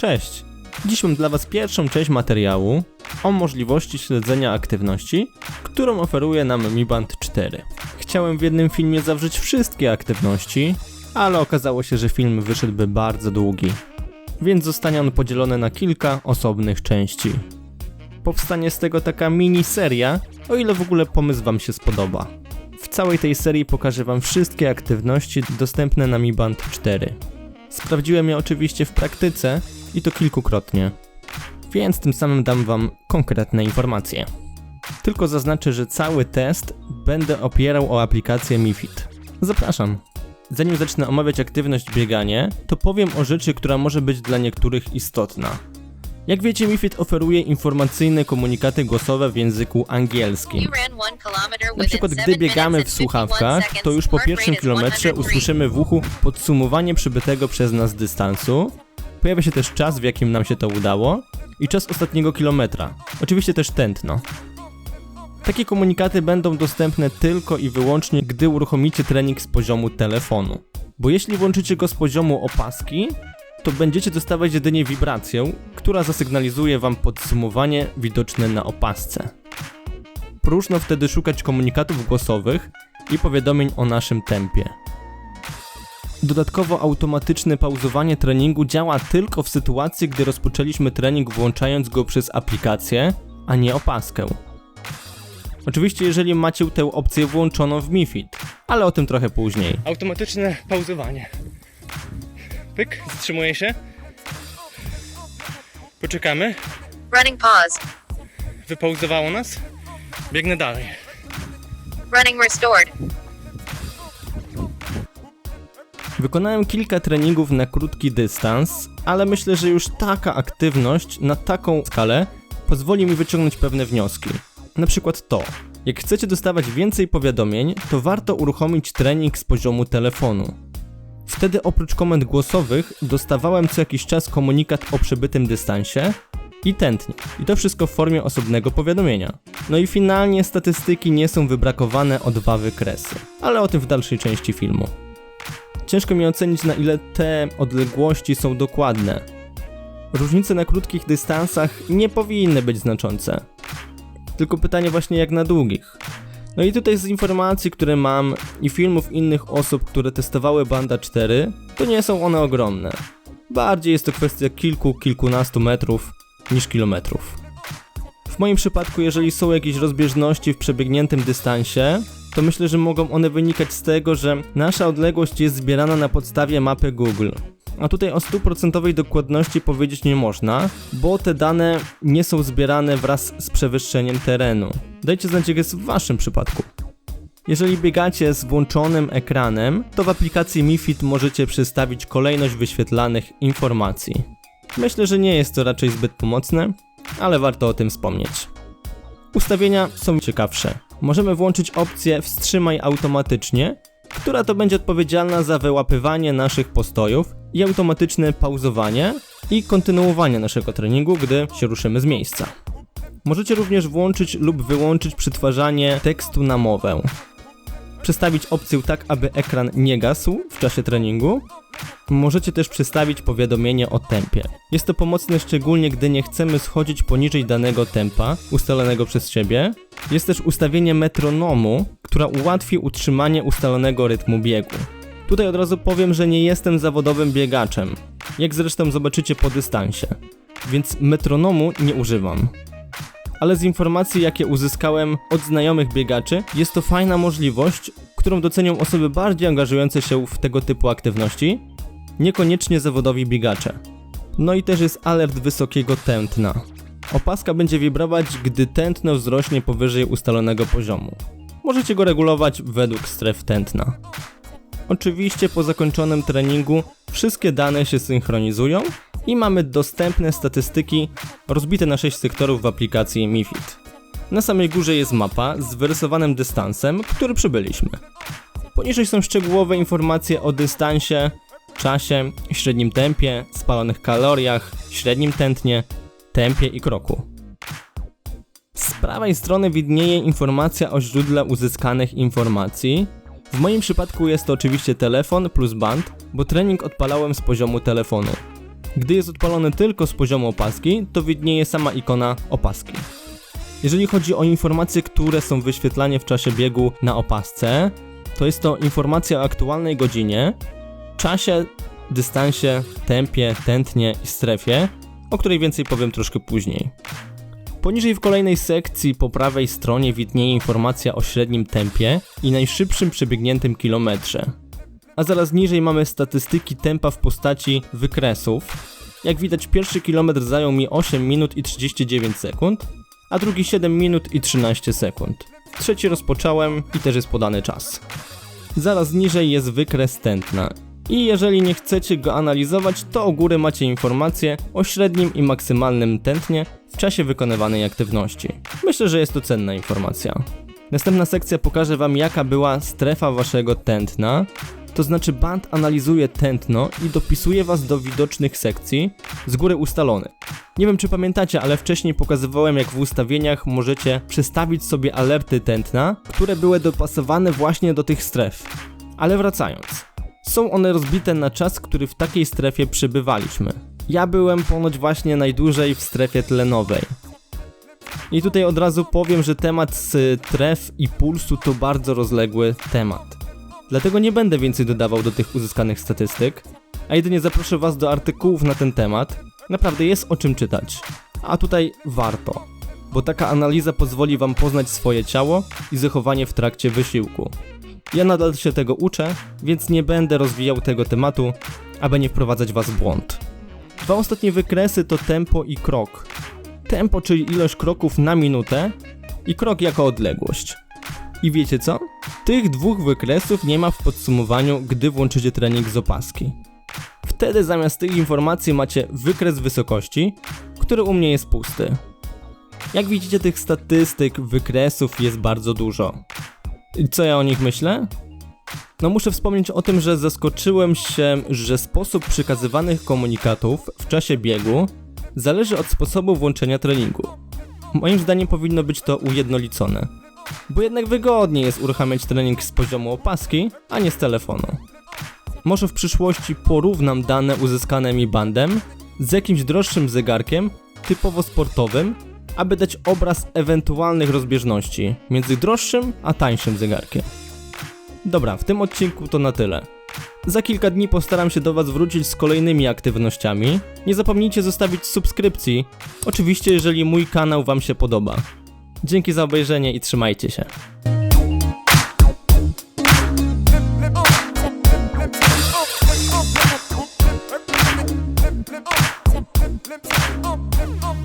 Cześć! Dziś mam dla Was pierwszą część materiału o możliwości śledzenia aktywności, którą oferuje nam Mi Band 4. Chciałem w jednym filmie zawrzeć wszystkie aktywności, ale okazało się, że film wyszedłby bardzo długi, więc zostanie on podzielony na kilka osobnych części. Powstanie z tego taka mini seria, o ile w ogóle pomysł Wam się spodoba. W całej tej serii pokażę Wam wszystkie aktywności dostępne na Mi Band 4. Sprawdziłem je oczywiście w praktyce i to kilkukrotnie, więc tym samym dam Wam konkretne informacje. Tylko zaznaczę, że cały test będę opierał o aplikację MiFit. Zapraszam. Zanim zacznę omawiać aktywność bieganie, to powiem o rzeczy, która może być dla niektórych istotna. Jak wiecie, MiFit oferuje informacyjne komunikaty głosowe w języku angielskim. Na przykład, gdy biegamy w słuchawkach, to już po pierwszym kilometrze usłyszymy w uchu podsumowanie przybytego przez nas dystansu. Pojawia się też czas, w jakim nam się to udało i czas ostatniego kilometra. Oczywiście też tętno. Takie komunikaty będą dostępne tylko i wyłącznie, gdy uruchomicie trening z poziomu telefonu. Bo jeśli włączycie go z poziomu opaski, to będziecie dostawać jedynie wibrację, która zasygnalizuje wam podsumowanie widoczne na opasce. Próżno wtedy szukać komunikatów głosowych i powiadomień o naszym tempie. Dodatkowo automatyczne pauzowanie treningu działa tylko w sytuacji, gdy rozpoczęliśmy trening włączając go przez aplikację, a nie opaskę. Oczywiście jeżeli macie tę opcję włączoną w MiFit, ale o tym trochę później. Automatyczne pauzowanie. Pyk, zatrzymuje się. Poczekamy. Running pause. Wypauzowało nas. Biegnę dalej. Running restored. Wykonałem kilka treningów na krótki dystans, ale myślę, że już taka aktywność na taką skalę pozwoli mi wyciągnąć pewne wnioski. Na przykład to. Jak chcecie dostawać więcej powiadomień, to warto uruchomić trening z poziomu telefonu. Wtedy oprócz komend głosowych dostawałem co jakiś czas komunikat o przebytym dystansie i tętnie. I to wszystko w formie osobnego powiadomienia. No i finalnie statystyki nie są wybrakowane o dwa wykresy, ale o tym w dalszej części filmu. Ciężko mi ocenić na ile te odległości są dokładne. Różnice na krótkich dystansach nie powinny być znaczące. Tylko pytanie właśnie jak na długich. No i tutaj z informacji, które mam i filmów innych osób, które testowały Banda 4, to nie są one ogromne. Bardziej jest to kwestia kilku, kilkunastu metrów niż kilometrów. W moim przypadku, jeżeli są jakieś rozbieżności w przebiegniętym dystansie, to myślę, że mogą one wynikać z tego, że nasza odległość jest zbierana na podstawie mapy Google. A tutaj o stuprocentowej dokładności powiedzieć nie można, bo te dane nie są zbierane wraz z przewyższeniem terenu. Dajcie znać, jak jest w waszym przypadku. Jeżeli biegacie z włączonym ekranem, to w aplikacji MiFit możecie przystawić kolejność wyświetlanych informacji. Myślę, że nie jest to raczej zbyt pomocne, ale warto o tym wspomnieć. Ustawienia są ciekawsze. Możemy włączyć opcję wstrzymaj automatycznie, która to będzie odpowiedzialna za wyłapywanie naszych postojów i automatyczne pauzowanie i kontynuowanie naszego treningu, gdy się ruszymy z miejsca. Możecie również włączyć lub wyłączyć przetwarzanie tekstu na mowę. Przestawić opcję tak, aby ekran nie gasł w czasie treningu. Możecie też przestawić powiadomienie o tempie. Jest to pomocne szczególnie, gdy nie chcemy schodzić poniżej danego tempa ustalonego przez siebie. Jest też ustawienie metronomu, która ułatwi utrzymanie ustalonego rytmu biegu. Tutaj od razu powiem, że nie jestem zawodowym biegaczem, jak zresztą zobaczycie po dystansie, więc metronomu nie używam. Ale z informacji, jakie uzyskałem od znajomych biegaczy, jest to fajna możliwość, którą docenią osoby bardziej angażujące się w tego typu aktywności, niekoniecznie zawodowi biegacze. No i też jest alert wysokiego tętna. Opaska będzie wibrować, gdy tętno wzrośnie powyżej ustalonego poziomu. Możecie go regulować według stref tętna. Oczywiście po zakończonym treningu wszystkie dane się synchronizują i mamy dostępne statystyki rozbite na 6 sektorów w aplikacji MiFit. Na samej górze jest mapa z wyrysowanym dystansem, który przybyliśmy. Poniżej są szczegółowe informacje o dystansie, czasie, średnim tempie, spalonych kaloriach, średnim tętnie, tempie i kroku. Z prawej strony widnieje informacja o źródle uzyskanych informacji. W moim przypadku jest to oczywiście telefon plus band, bo trening odpalałem z poziomu telefonu. Gdy jest odpalony tylko z poziomu opaski, to widnieje sama ikona opaski. Jeżeli chodzi o informacje, które są wyświetlane w czasie biegu na opasce, to jest to informacja o aktualnej godzinie, czasie, dystansie, tempie, tętnie i strefie, o której więcej powiem troszkę później. Poniżej w kolejnej sekcji po prawej stronie widnieje informacja o średnim tempie i najszybszym przebiegniętym kilometrze. A zaraz niżej mamy statystyki tempa w postaci wykresów. Jak widać pierwszy kilometr zajął mi 8 minut i 39 sekund, a drugi 7 minut i 13 sekund. Trzeci rozpocząłem i też jest podany czas. Zaraz niżej jest wykres tętna. I jeżeli nie chcecie go analizować, to u góry macie informacje o średnim i maksymalnym tętnie w czasie wykonywanej aktywności. Myślę, że jest to cenna informacja. Następna sekcja pokaże Wam jaka była strefa Waszego tętna, to znaczy band analizuje tętno i dopisuje Was do widocznych sekcji z góry ustalonych. Nie wiem czy pamiętacie, ale wcześniej pokazywałem jak w ustawieniach możecie przestawić sobie alerty tętna, które były dopasowane właśnie do tych stref. Ale wracając. Są one rozbite na czas, który w takiej strefie przebywaliśmy. Ja byłem ponoć właśnie najdłużej w strefie tlenowej. I tutaj od razu powiem, że temat stref i pulsu to bardzo rozległy temat. Dlatego nie będę więcej dodawał do tych uzyskanych statystyk, a jedynie zaproszę Was do artykułów na ten temat. Naprawdę jest o czym czytać. A tutaj warto, bo taka analiza pozwoli Wam poznać swoje ciało i zachowanie w trakcie wysiłku. Ja nadal się tego uczę, więc nie będę rozwijał tego tematu, aby nie wprowadzać Was w błąd. Dwa ostatnie wykresy to tempo i krok. Tempo, czyli ilość kroków na minutę i krok jako odległość. I wiecie co? Tych dwóch wykresów nie ma w podsumowaniu, gdy włączycie trening z opaski. Wtedy zamiast tych informacji macie wykres wysokości, który u mnie jest pusty. Jak widzicie, tych statystyk, wykresów jest bardzo dużo. Co ja o nich myślę? No muszę wspomnieć o tym, że zaskoczyłem się, że sposób przekazywanych komunikatów w czasie biegu zależy od sposobu włączenia treningu. Moim zdaniem powinno być to ujednolicone, bo jednak wygodniej jest uruchamiać trening z poziomu opaski, a nie z telefonu. Może w przyszłości porównam dane uzyskane mi bandem z jakimś droższym zegarkiem, typowo sportowym, aby dać obraz ewentualnych rozbieżności między droższym a tańszym zegarkiem. Dobra, w tym odcinku to na tyle. Za kilka dni postaram się do Was wrócić z kolejnymi aktywnościami. Nie zapomnijcie zostawić subskrypcji, oczywiście jeżeli mój kanał Wam się podoba. Dzięki za obejrzenie i trzymajcie się. Oh, oh, oh.